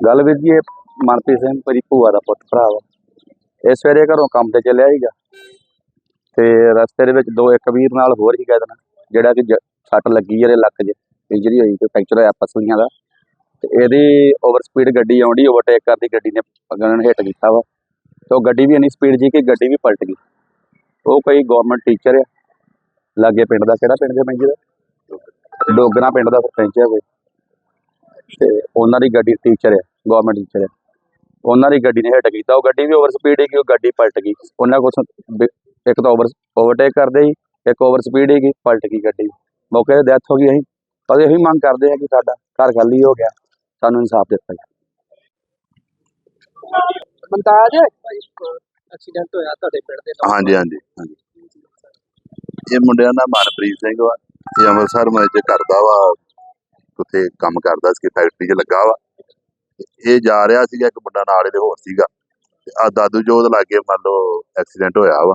ਗੱਲ ਵੀਰ ਜੀ, ਇਹ ਮਨਪ੍ਰੀਤ ਸਿੰਘ ਮੇਰੀ ਭੂਆ ਦਾ ਪੁੱਤ ਭਰਾ ਵਾ। ਇਹ ਸਵੇਰੇ ਘਰੋਂ ਕੰਮ ਤੇ ਚੱਲਿਆ ਸੀਗਾ। ਤੇ ਰਸਤੇ ਦੇ ਵਿੱਚ ਦੋ ਇੱਕ ਵੀਰ ਨਾਲ ਹੋਰ ਸੀਗਾ ਇਹਦੇ ਨਾਲ, ਜਿਹੜਾ ਕਿ ਸੱਟ ਲੱਗੀ ਇਹਦੇ ਲੱਕ 'ਚ, ਇੰਜਰੀ ਹੋਈ ਤੇ ਫ੍ਰੈਕਚਰ ਹੋਇਆ ਪਸਲੀਆਂ ਦਾ। ਤੇ ਇਹਦੀ ਓਵਰ ਸਪੀਡ ਗੱਡੀ ਆਉਂਦੀ ਓਵਰਟੇਕ ਕਰਦੀ, ਗੱਡੀ ਨੇ ਅਗਨ ਹਿੱਟ ਕੀਤਾ ਵਾ। ਤੇ ਉਹ ਗੱਡੀ ਵੀ ਇੰਨੀ ਸਪੀਡ ਜੀ ਕਿ ਗੱਡੀ ਵੀ ਪਲਟ ਗਈ। ਉਹ ਕੋਈ ਗਵਰਨਮੈਂਟ ਟੀਚਰ ਆ, ਲਾਗੇ ਪਿੰਡ ਦਾ, ਕਿਹੜਾ ਪਿੰਡ ਦੇ ਮੰਜੀ ਦਾ? ਡੋਗਰਾ ਪਿੰਡ ਦਾ ਸਰਪੰਚ ਹੈ ਕੋਈ। ਤੇ ਉਹਨਾਂ ਦੀ ਗੱਡੀ ਟੀਚਰ ਹੈ ਗਵਰਨਮੈਂਟ ਟੀਚਰ ਹੈ। ਉਹਨਾਂ ਦੀ ਗੱਡੀ ਨੇ ਹਿੱਟ ਕੀਤਾ ਉਹ ਗੱਡੀ ਵੀ ਓਵਰ ਸਪੀਡ ਸੀ ਉਹ ਗੱਡੀ ਪਲਟ ਗਈ। ਉਹਨਾਂ ਕੋਲ ਇੱਕ ਤਾਂ ਓਵਰ ਓਵਰਟੇਕ ਕਰਦੇ ਸੀ ਇੱਕ ਓਵਰ ਸਪੀਡ ਸੀਗੀ ਪਲਟ ਗਈ ਗੱਡੀ। ਮੌਕੇ ਤੇ ਡੈਥ ਹੋ ਗਈ ਅਸੀਂ ਪਰ ਇਹੀ ਮੰਗ ਕਰਦੇ ਆ ਕਿ ਸਾਡਾ ਘਰ ਖਾਲੀ ਹੋ ਗਿਆ ਸਾਨੂੰ ਇਨਸਾਫ ਦਿੱਤਾ ਜਾਵੇ। ਮਨਤਾਜ ਐਕਸੀਡੈਂਟ ਹੋਇਆ ਤੁਹਾਡੇ ਪਿੰਡ ਦੇ ਨਾਲ ਹਾਂਜੀ ਹਾਂਜੀ ਹਾਂਜੀ। ਇਹ ਮੁੰਡਿਆਂ ਦਾ ਮਨਪ੍ਰੀਤ ਸਿੰਘ ਵਾ ਇਹ ਅੰਮ੍ਰਿਤਸਰ ਮੈਂ ਚ ਕਰਦਾ ਵਾ। ਉੱਥੇ ਕੰਮ ਕਰਦਾ ਸੀ ਫੈਕਟਰੀ 'ਚ ਲੱਗਾ ਵਾ। ਤੇ ਇਹ ਜਾ ਰਿਹਾ ਸੀਗਾ, ਇੱਕ ਮੁੰਡਾ ਨਾਲ ਇਹਦੇ ਹੋਰ ਸੀਗਾ। ਤੇ ਆ ਦਾਦੂ ਜੋਤ ਲਾਗੇ ਮੰਨ ਲਓ ਐਕਸੀਡੈਂਟ ਹੋਇਆ ਵਾ।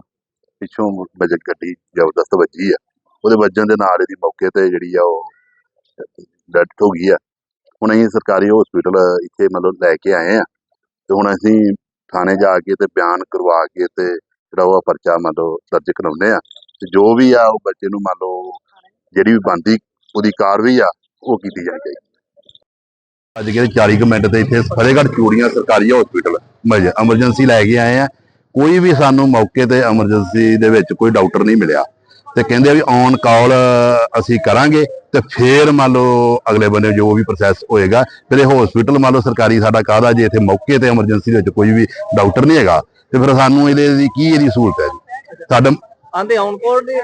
ਪਿੱਛੋਂ ਬਜਟ ਗੱਡੀ ਜ਼ਬਰਦਸਤ ਵੱਜੀ ਆ। ਉਹਦੇ ਵੱਜਣ ਦੇ ਨਾਲ ਇਹਦੀ ਮੌਕੇ ਤੇ ਜਿਹੜੀ ਆ ਉਹ ਡੈਥ ਹੋ ਗਈ ਆ। ਹੁਣ ਅਸੀਂ ਸਰਕਾਰੀ ਹਸਪੀਟਲ ਇੱਥੇ ਮਤਲਬ ਲੈ ਕੇ ਆਏ ਆ। ਤੇ ਹੁਣ ਅਸੀਂ ਥਾਣੇ ਜਾ ਕੇ ਤੇ ਬਿਆਨ ਕਰਵਾ ਕੇ ਤੇ ਜਿਹੜਾ ਉਹ ਪਰਚਾ ਮੰਨ ਲਓ ਦਰਜ ਕਰਾਉਂਦੇ ਆ। ਤੇ ਜੋ ਵੀ ਆ ਉਹ ਬੱਚੇ ਨੂੰ ਮੰਨ ਲਓ ਜਿਹੜੀ ਵੀ ਬੰਦੀ ਉਹਦੀ ਕਾਰਵਾਈ ਆ। ਉਹ ਕੀਤੀ ਜਾਣੀ ਚਾਹੀਦੀ। ਅੱਜ ਕੇ 40 ਕੁ ਮਿੰਟ ਤੇ ਇੱਥੇ ਫਤਿਹਗੜ੍ਹ ਚੂੜੀਆਂ ਸਰਕਾਰੀ ਹਸਪੀਟਲ ਐਮਰਜੈਂਸੀ ਲੈ ਕੇ ਆਏ ਆ। ਕੋਈ ਵੀ ਸਾਨੂੰ ਮੌਕੇ ਤੇ ਐਮਰਜੈਂਸੀ ਦੇ ਵਿੱਚ ਕੋਈ ਡਾਕਟਰ ਨਹੀਂ ਮਿਲਿਆ। ਤੇ ਕਹਿੰਦੇ ਆ ਵੀ ਔਨ ਕਾਲ ਅਸੀਂ ਕਰਾਂਗੇ ਤੇ ਫੇਰ ਮੰਨ ਲਓ ਅਗਲੇ ਬੰਨੇ ਜੋ ਵੀ ਪ੍ਰੋਸੈਸ ਹੋਏਗਾ ਫਿਰ ਇਹ ਹਸਪੀਟਲ ਮੰਨ ਲਓ ਸਰਕਾਰੀ ਸਾਡਾ ਕਾਹਦਾ ਜੇ ਇੱਥੇ ਮੌਕੇ ਤੇ ਐਮਰਜੈਂਸੀ ਦੇ ਵਿੱਚ ਕੋਈ ਵੀ ਡਾਕਟਰ ਨਹੀਂ ਹੈਗਾ ਤੇ ਫਿਰ ਸਾਨੂੰ ਇਹਦੇ ਦੀ ਕੀ ਇਹਦੀ ਸਹੂਲਤ ਹੈ ਜੀ? ਸਾਡਾ ਆਂਦੇ ਆਨ ਕੋਲ ਦੇ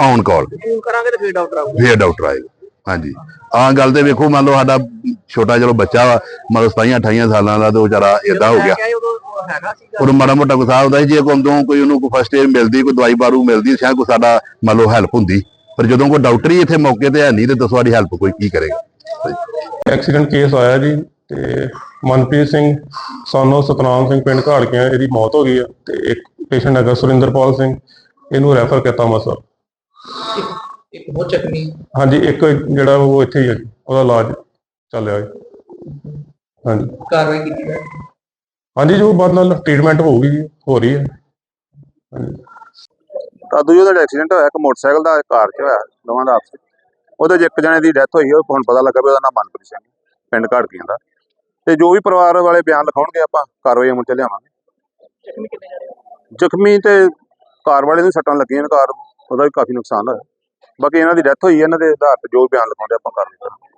ਔਨ ਕਾਲ ਕਰਾਂਗੇ ਤੇ ਫਿਰ ਡਾਕਟਰ ਆਊਗਾ। ਫੇਰ ਡਾਕਟਰ ਆਏਗਾ। ਹਾਂਜੀ। ਆਹ ਗੱਲ ਤੇ ਵੇਖੋ, ਮੰਨ ਲਓ ਸਾਡਾ ਛੋਟਾ ਚਲੋ ਬੱਚਾ ਵਾ ਮਤਲਬ 27 28 ਸਾਲਾਂ ਦਾ ਤੇ ਉਹ ਵਿਚਾਰਾ ਏਦਾਂ ਹੋ ਗਿਆ। ਉਹ ਮਾੜਾ ਮੋਟਾ ਗੁੱਸਾ ਹੁੰਦਾ ਸੀ, ਜੇ ਕੋਈ ਕੋਈ ਉਹਨੂੰ ਕੋਈ ਫਸਟ ਏਡ ਮਿਲਦੀ, ਕੋਈ ਦਵਾਈ ਬਾਰੂ ਮਿਲਦੀ ਸ਼ਾਇਦ ਕੋਈ ਸਾਡਾ ਮੰਨ ਲਓ ਹੈਲਪ ਹੁੰਦੀ, ਪਰ ਜਦੋਂ ਕੋਈ ਡਾਕਟਰ ਹੀ ਇੱਥੇ ਮੌਕੇ ਤੇ ਹੈ ਨਹੀਂ, ਤੇ ਦੱਸੋ ਸਾਡੀ ਹੈਲਪ ਕੋਈ ਕੀ ਕਰੇਗਾ? ਐਕਸੀਡੈਂਟ ਕੇਸ ਆਇਆ ਜੀ, ਤੇ ਮਨਪ੍ਰੀਤ ਸਿੰਘ ਸੋਨੋ ਸਤਨਾਮ ਸਿੰਘ ਪਿੰਡ ਘਾੜਕੀਆਂ, ਇਹਦੀ ਮੌਤ ਹੋ ਗਈ ਆ, ਤੇ ਇੱਕ ਪੇਸ਼ੈਂਟ ਹੈਗਾ ਸੁਰਿੰਦਰਪਾਲ ਸਿੰਘ, ਇਹਨੂੰ ਰੈਫਰ ਕੀਤਾ ਮਸਾ ਇੱਕ ਬਹੁਤ ਚੱਕਣੀ ਹਾਂਜੀ ਇੱਕ ਜਿਹੜਾ ਉਹ ਇੱਥੇ ਹੀ ਹੈ ਜੀ ਉਹਦਾ ਇਲਾਜ ਚੱਲ ਰਿਹਾ ਜੀ ਹਾਂਜੀ। ਕਾਰਵਾਈ ਕੀਤੀ ਹੈ ਹਾਂਜੀ ਜੋ ਬਾਅਦ ਨਾਲ ਟ੍ਰੀਟਮੈਂਟ ਹੋਊਗੀ ਜੀ ਹੋ ਰਹੀ ਹੈ। ਹਾਂਜੀ। ਤਾਂ ਦੂਜੇ ਦਾ ਐਕਸੀਡੈਂਟ ਹੋਇਆ ਇੱਕ ਮੋਟਰਸਾਈਕਲ ਦਾ ਇੱਕ ਕਾਰ 'ਚ ਹੋਇਆ ਦੋਵਾਂ ਦਾ ਆਪਸ 'ਚ। ਉਹਦੇ 'ਚ ਇੱਕ ਜਣੇ ਦੀ ਡੈਥ ਹੋਈ ਉਹ ਹੁਣ ਪਤਾ ਲੱਗਾ ਵੀ ਉਹਦਾ ਨਾਮ ਮਨਪ੍ਰੀਤ ਸਿੰਘ ਪਿੰਡ ਘਾੜਕੀਆਂ ਦਾ। ਤੇ ਜੋ ਵੀ ਪਰਿਵਾਰ ਵਾਲੇ ਬਿਆਨ ਲਿਖਾਉਣਗੇ ਆਪਾਂ ਕਾਰਵਾਈ ਅਮਲ 'ਚ ਲਿਆਵਾਂਗੇ। ਜ਼ਖਮੀ ਤੇ ਕਾਰ ਵਾਲੇ ਨੂੰ ਸੱਟਾਂ ਲੱਗੀਆਂ ਨੇ ਕਾਰ ਉਹਦਾ ਵੀ ਕਾਫੀ ਨੁਕਸਾਨ ਹੋਇਆ। ਬਾਕੀ ਇਹਨਾਂ ਦੀ ਡੈਥ ਹੋਈ ਹੈ ਇਹਨਾਂ ਦੇ ਆਧਾਰ ਤੇ ਜੋ ਬਿਆਨ ਲਿਖਾਉਂਦੇ ਆਪਾਂ ਕਾਰਵਾਈ ਕਰਾਂਗੇ